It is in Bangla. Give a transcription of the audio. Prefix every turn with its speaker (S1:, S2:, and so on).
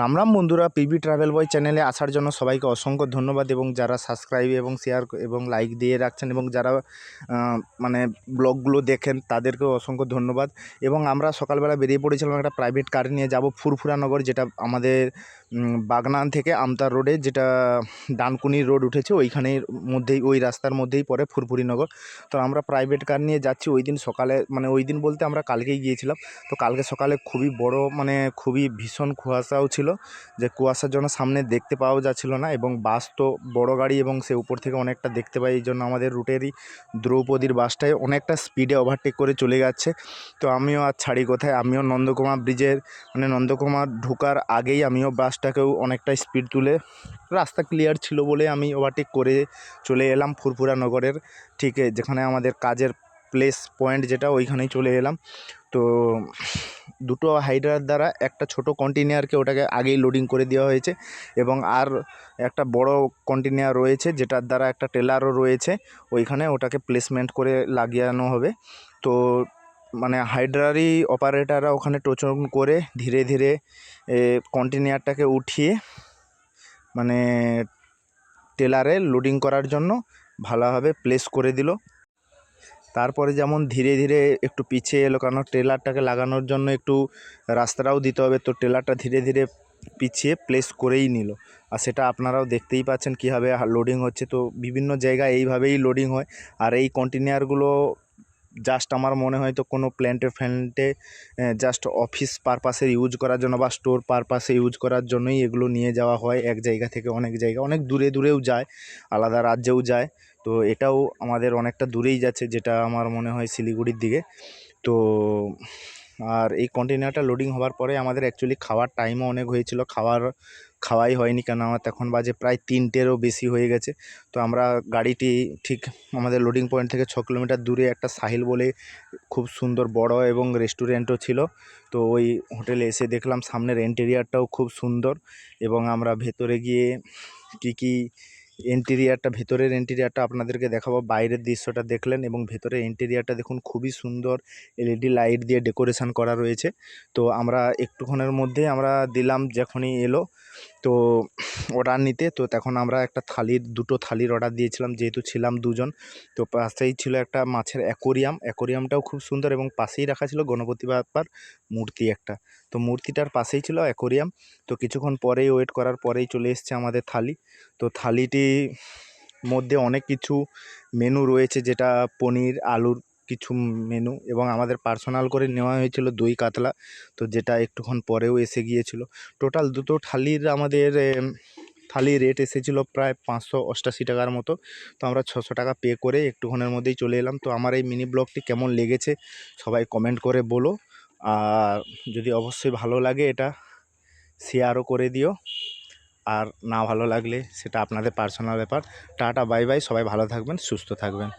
S1: রাম রাম বন্ধুরা, পিবি ট্রাভেল বয় চ্যানেলে আসার জন্য সবাইকে অসংখ্য ধন্যবাদ এবং যারা সাবস্ক্রাইব এবং শেয়ার এবং লাইক দিয়ে রাখছেন এবং যারা মানে ব্লগগুলো দেখেন, তাদেরকেও অসংখ্য ধন্যবাদ। এবং আমরা সকালবেলা বেরিয়ে পড়েছিলাম একটা প্রাইভেট কার নিয়ে যাব ফুরফুরানগর যেটা আমাদের বাগনান থেকে আমতার রোডে যেটা ডানকুনি রোড উঠেছে ওইখানের মধ্যেই, ওই রাস্তার মধ্যেই পড়ে ফুরফুরিনগর তো আমরা প্রাইভেট কার নিয়ে যাচ্ছি, ওই দিন সকালে মানে ওই দিন বলতে আমরা কালকেই গিয়েছিলাম। তো কালকে সকালে খুবই বড় মানে খুবই ভীষণ কুয়াশাও ছিল। যে কুয়াশার জন্য সামনে দেখতে পাওয়া যাচ্ছিল না এবং বাস তো বড় গাড়ি এবং সে উপর থেকে অনেকটা দেখতে পাই এই জন্য আমাদের রুটেরই দ্রৌপদীর বাসটায় অনেকটা স্পিডে ওভারটেক করে চলে যাচ্ছে। তো আমিও আর ছাড়ি কোথায়? আমিও নন্দকুমার ব্রিজের মানে নন্দকুমার ঢোকার আগেই আমিও বাসটাকেও অনেকটা স্পিড তুলে রাস্তা ক্লিয়ার ছিল বলে আমি ওভারটেক করে চলে এলাম ফুরফুরা নগরের ঠিক যেখানে আমাদের কাজের প্লেস পয়েন্ট যেটা, ওইখানেই চলে এলাম। তো দুটো হাইড্রার দ্বারা একটা ছোট কন্টেনারকে ওটাকে আগেই লোডিং করে দেওয়া হয়েছে এবং আর একটা বড় কন্টেনার রয়েছে যেটার দ্বারা একটা টেলারও রয়েছে, ওইখানে ওটাকে প্লেসমেন্ট করে লাগিয়ানো হবে। তো মানে হাইড্রারি অপারেটাররা ওখানে টোচন করে ধীরে ধীরে কন্টেনারটাকে উঠিয়ে মানে টেলারে লোডিং করার জন্য ভালোভাবে প্লেস করে দিল। তারপরে যেমন ধীরে ধীরে একটু পিছিয়ে এলো কারণ ট্রেলারটাকে লাগানোর জন্য একটু রাস্তাটাও দিতে হবে। তো ট্রেলারটা ধীরে ধীরে পিছিয়ে প্লেস করেই নিল। আর সেটা আপনারাও দেখতেই পাচ্ছেন কীভাবে লোডিং হচ্ছে। তো বিভিন্ন জায়গায় এইভাবেই লোডিং হয়। আর এই কন্টেনারগুলো জাস্ট আমার মনে হয় তো কোনো প্ল্যান্টে ফ্ল্যান্টে জাস্ট অফিস পারপাসে ইউজ করার জন্য বা স্টোর পারপাসে ইউজ করার জন্যই এগুলো নিয়ে যাওয়া হয়। এক জায়গা থেকে অনেক জায়গা, অনেক দূরে দূরেও যায়, আলাদা রাজ্যেও যায়। তো এটাও আমাদের অনেকটা দূরেই যাচ্ছে, যেটা আমার মনে হয় শিলিগুড়ির দিকে। তো আর এই কন্টেনারটা লোডিং হওয়ার পরে আমাদের অ্যাকচুয়ালি খাওয়ার টাইমও অনেক হয়েছিল। খাওয়ার, খাওয়াই হয়নি কেন? আমার তখন বাজে প্রায় তিনটেরও বেশি হয়ে গেছে। তো আমরা গাড়িটি ঠিক আমাদের লোডিং পয়েন্ট থেকে ছ কিলোমিটার দূরে একটা সাহিল বলে খুব সুন্দর বড় এবং রেস্টুরেন্টও ছিল। তো ওই হোটেলে এসে দেখলাম সামনের এন্টেরিয়ারটাও খুব সুন্দর এবং আমরা ভেতরে গিয়ে কী কী ইন্টেরিয়ারটা ভেতরের ইন্টেরিয়ারটা আপনাদেরকে দেখাবো। বাইরের দৃশ্যটা দেখলেন এবং ভেতরের ইন্টেরিয়ারটা দেখুন, খুবই সুন্দর এলইডি লাইট দিয়ে ডেকোরেশন করা রয়েছে। তো আমরা একটুক্ষণের মধ্যে আমরা দিলাম, যখনই এলো। তো অর্ডার নিতে, তো তখন আমরা একটা থালির দুটো থালির অর্ডার দিয়েছিলাম, যেহেতু ছিলাম দুজন। তো পাশেই ছিল একটা মাছের অ্যাকোরিয়াম অ্যাকোরিয়ামটাও খুব সুন্দর এবং পাশেই রাখা ছিল গণপতি বাপ্পার মূর্তি একটা। তো মূর্তিটার পাশেই ছিল অ্যাকোরিয়াম তো কিছুক্ষণ পরেই ওয়েট করার পরেই চলে এসছে আমাদের থালি। তো থালিটি মধ্যে অনেক কিছু মেনু রয়েছে, যেটা পনির, আলুর কিছু মেনু এবং আমাদের পার্সোনাল করে নেওয়া হয়েছিল দই কাতলা। তো যেটা একটুক্ষণ পরেও এসে গিয়েছিল। টোটাল দুটো থালির আমাদের থালির রেট এসেছিল প্রায় পাঁচশো অষ্টাশি টাকার মতো। তো আমরা ছশো টাকা পে করে একটুক্ষণের মধ্যেই চলে এলাম। তো আমার এই মিনি ব্লগটি কেমন লেগেছে সবাই কমেন্ট করে বলো। আর যদি অবশ্যই ভালো লাগে এটা শেয়ারও করে দিও। আর না ভালো লাগলে সেটা আপনাদের পার্সোনাল ব্যাপার। টাটা বাই বাই সবাই ভালো থাকবেন, সুস্থ থাকবেন।